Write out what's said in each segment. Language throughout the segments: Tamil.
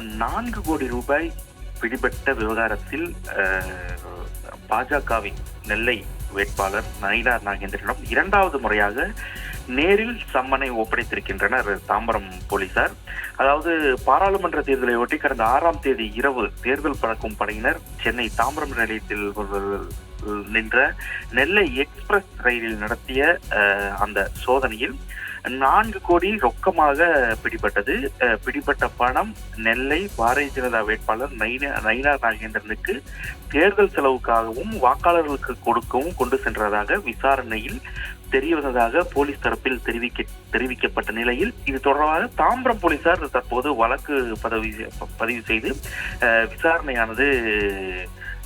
நான்கு கோடி ரூபாய் பிடிபட்ட விவகாரத்தில் பாஜகவின் நெல்லை வேட்பாளர் நயினார் நாகேந்திரனிடம் இரண்டாவது முறையாக நேரில் சம்மனை ஒப்படைத்திருக்கின்றனர் தாம்பரம் போலீசார். அதாவது பாராளுமன்ற தேர்தலை ஒட்டி கடந்த ஆறாம் தேதி இரவு தேர்தல் பறக்கும் படையினர் சென்னை தாம்பரம் நிலையத்தில் நின்ற நெல்லை எக்ஸ்பிரஸ் ரயிலில் நடத்திய அந்த சோதனையில் நான்கு கோடி ரொக்கமாக பிடிபட்டது. பிடிபட்ட பணம் நெல்லை பாரதிய ஜனதா வேட்பாளர் நயினா- நயினார் நாகேந்திரனுக்கு தேர்தல் செலவுக்காகவும் வாக்காளர்களுக்கு கொடுக்கவும் கொண்டு சென்றதாக விசாரணையில் தெரிய வந்ததாக போலீஸ் தரப்பில் தெரிவிக்க தெரிவிக்கப்பட்ட நிலையில் இது தொடர்பாக தாம்பரம் போலீசார் தற்போது வழக்கு பதவி பதிவு செய்து விசாரணையானது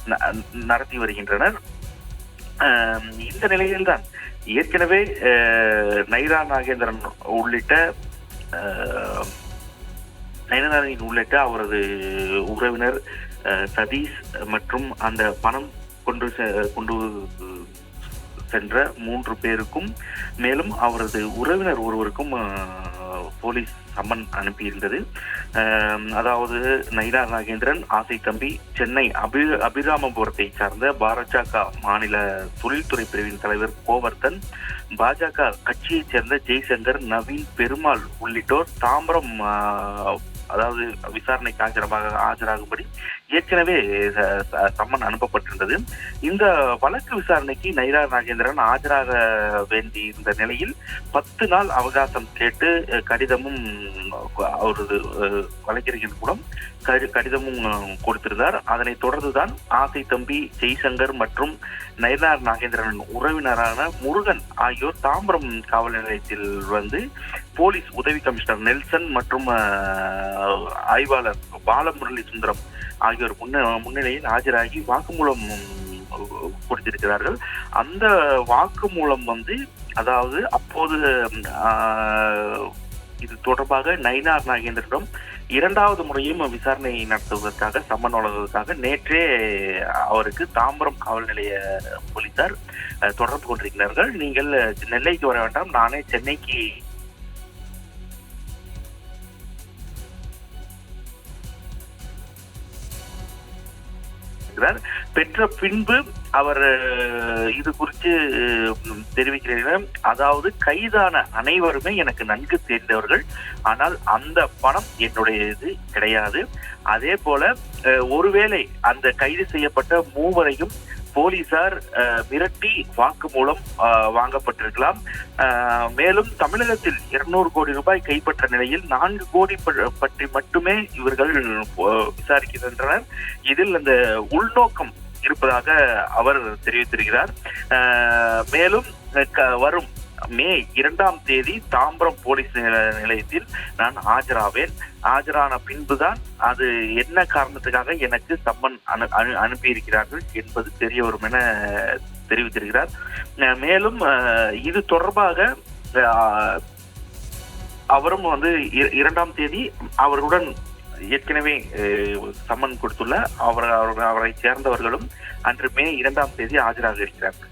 ந- நடத்தி வருகின்றனர். இந்த நிலையில்தான். ஏற்கனவே நைரா நாகேந்திரன் உள்ளிட்ட அஹ், உள்ளிட்ட அவரது உறவினர் சதீஷ் மற்றும் அந்த பணம் கொண்டு செ- கொண்டு சென்ற மூன்று பேருக்கும் மேலும் அவரது உறவினர் ஒருவருக்கும் போலீஸ் சம்மன் அனுப்பியிருந்தது. அதாவது நைரா நாகேந்திரன் ஆசை தம்பி சென்னை அபி அபிராமபுரத்தை சார்ந்த பாரஜக மாநில தொழில்துறை பிரிவின் தலைவர் கோவர்தன் பாஜக கட்சியைச் சேர்ந்த ஜெய்சங்கர் நவீன் பெருமாள் உள்ளிட்டோர் தாம்பரம் அதாவது விசாரணைக்கு ஆஜராக ஆஜராகும்படி ஏற்கனவே ச- ச- சம்மன் அனுப்பப்பட்டிருந்தது. இந்த வழக்கு விசாரணைக்கு நைரா நாகேந்திரன் ஆஜராக வேண்டி இருந்த நிலையில் பத்து நாள் அவகாசம் கேட்டு கடிதமும் அவரது வழக்கறிஞர் மூலம் கடி- கடிதமும் கொடுத்திருந்தார். அதனைத் தொடர்ந்துதான் ஆசை தம்பி ஜெய்சங்கர் மற்றும் நயனார் நாகேந்திரன் உறவினரான முருகன் ஆகியோர் தாம்பரம் காவல் நிலையத்தில் வந்து போலீஸ் உதவி கமிஷனர் நெல்சன் மற்றும் ஆய்வாளர் பாலமுரளி சுந்தரம் ஆகியோர் முன்ன முன்னிலையில் ஆஜராகி வாக்குமூலம் கொடுத்திருக்கிறார்கள். அந்த வாக்குமூலம் வந்து அதாவது அப்போது இது தொடர்பாக நயினார் நாகேந்திரிடம் இரண்டாவது முறையும் விசாரணை நடத்துவதற்காக சம்மன் வழங்குவதற்காக நேற்றே அவருக்கு தாம்பரம் காவல் நிலைய போலீசார் தொடர்பு கொண்டிருக்கிறார்கள். நீங்கள் நெல்லைக்கு வர வேண்டாம். நானே சென்னைக்கு இருக்கிறார் பெற்ற பின்பு அவர் இது குறித்து தெரிவிக்கிறீர்கள் அதாவது கைதான அனைவருமே எனக்கு நன்கு தெரிந்தவர்கள். ஆனால் அந்த பணம் என்னுடைய இது கிடையாது. அதே போல ஒருவேளை அந்த கைது செய்யப்பட்ட மூவரையும் போலீசார் மிரட்டி வாக்குமூலம் மூலம் வாங்கப்பட்டிருக்கலாம். மேலும் தமிழகத்தில் இருநூறு கோடி ரூபாய் கைப்பற்ற நிலையில் நான்கு கோடி ப- பற்றி மட்டுமே இவர்கள் விசாரிக்கின்றனர். இதில் அந்த உள்நோக்கம் இருப்பதாக அவர் தெரிவித்திருக்கிறார். மேலும் க- வரும் மே இரண்டாம் தேதி தாம்பரம் போலீஸ் நில- நிலையத்தில் நான் ஆஜராவேன். ஆஜரான பின்புதான் அது என்ன காரணத்துக்காக எனக்கு சம்மன் அனு அனு- அனுப்பியிருக்கிறார்கள் என்பது தெரிய வரும் என தெரிவித்திருக்கிறார். மேலும் இது தொடர்பாக அவரும் வந்து இ- இரண்டாம் தேதி அவர்களுடன் ஏற்கனவே சம்மன் கொடுத்துள்ள அவர் அவர்- அவரை சேர்ந்தவர்களும் அன்று மே இரண்டாம் தேதி ஆஜராக இருக்கிறார்கள்.